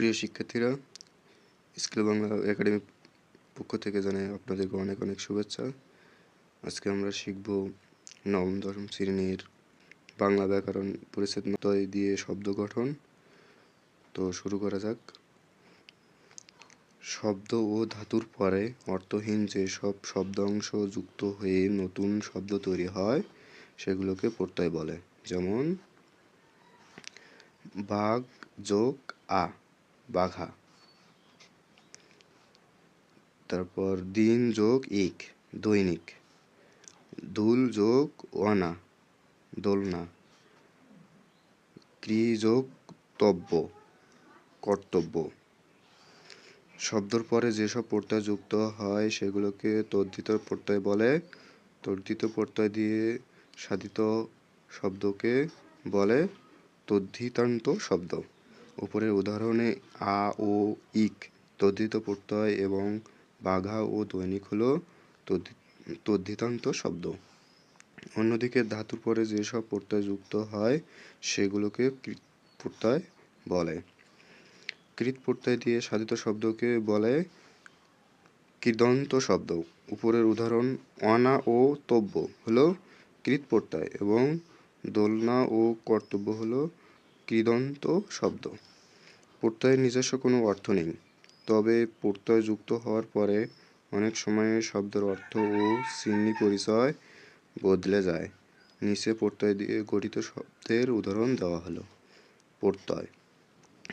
প্রিয় শিক্ষার্থীরা, স্কিল বাংলা একাডেমির পক্ষ থেকে জানাই আপনাদেরকে অনেক অনেক শুভেচ্ছা। আজকে আমরা শিখব নবম, দশম শ্রেণির বাংলা ব্যাকরণ পরিচ্ছেদ নয় দিয়ে শব্দ গঠন। তো শুরু করা যাক। শব্দ ও ধাতুর পরে অর্থহীন যে যেসব শব্দাংশ যুক্ত হয়ে নতুন শব্দ তৈরি হয়, সেগুলোকে প্রত্যয় বলে। যেমন, বাঘ যোগ আ। বাঘা। তারপর দিন যোগ ইক, দৈনিক। দুল যোগ অনা দোলনা। ক্রি যোগ তব্য, কর্তব্য। শব্দর পরে যেসব প্রত্যয় যুক্ত হয় সেগুলোকে তদ্ধিত প্রত্যয় বলে। তদ্ধিত প্রত্যয় দিয়ে সাধিত শব্দকে বলে তদ্ধিতান্ত শব্দ। উপরের উদাহরণে আ, ও, ইক তদ্ধিত প্রত্যয় এবং বাঘা ও দৈনিক হলো তদ্ধিতান্ত শব্দ। অন্যদিকে ধাতুর পরে যেসব প্রত্যয় যুক্ত হয়, সেগুলোকে কৃত প্রত্যয় বলে। কৃত প্রত্যয় দিয়ে সাধিত শব্দকে বলে কৃদন্ত শব্দ। উপরের উদাহরণ অনা ও তব্য হলো কৃত প্রত্যয় এবং দোলনা ও কর্তব্য হলো কৃদন্ত শব্দ। প্রত্যয়ের নিজস্ব কোনো অর্থ নেই। তবে প্রত্যয় যুক্ত হওয়ার পরে অনেক সময় শব্দের অর্থ ও চিহ্নি পরিচয় বদলে যায়। নিচে প্রত্যয় দিয়ে গঠিত শব্দের উদাহরণ দেওয়া হলো। প্রত্যয়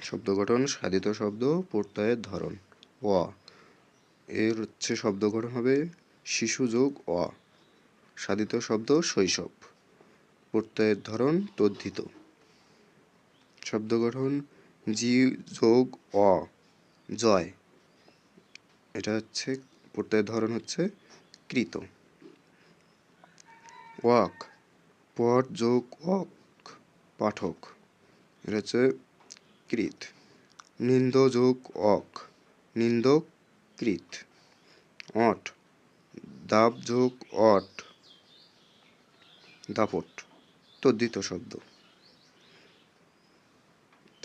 শব্দ গঠন, সাধিত শব্দ প্রত্যয়ের ধরন। অ। এর হচ্ছে শব্দ গঠন হবে শিশু যোগ অ। সাধিত শব্দ শৈশব। প্রত্যয়ের ধরন তদ্ধিত। শব্দ গঠন জি, যোগ, অ, জয়। এটা হচ্ছে প্রত্যয়ের ধরন হচ্ছে কৃত। ওয়াক, পট, যোগ অক পাঠক। এটা হচ্ছে কৃত। নিন্দ, যোগ, অক। নিন্দক কৃত। অট, দাব, যোগ, অট। দাপট তদ্ধিত শব্দ।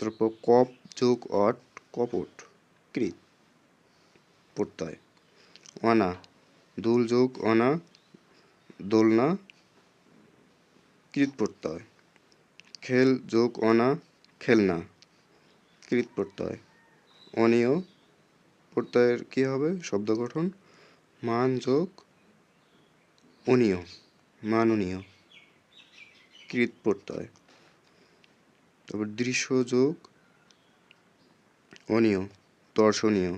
তারপর কপ যোগ অট কপট কৃত প্রত্যয় অনা, দুল যোগ অনা, দোলনা কৃত প্রত্যয় খেল যোগ অনা, খেলনা কৃত প্রত্যয় অনীয় প্রত্যয়ের কী হবে? শব্দ গঠন। মান যোগ অনীয় মাননীয় কৃত প্রত্যয় তারপর দৃশ্য যোগ, অনীয়, দর্শনীয়,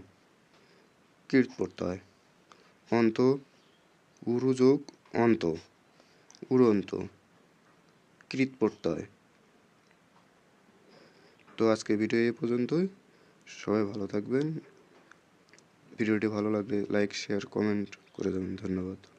কীট প্রত্যয় অন্ত, উরু যোগ, অন্ত, উড়ন্ত কৃত প্রত্যয় তো আজকে ভিডিও এ পর্যন্তই। সবাই ভালো থাকবেন। ভিডিওটি ভালো লাগলে লাইক শেয়ার কমেন্ট করে দেবেন। ধন্যবাদ।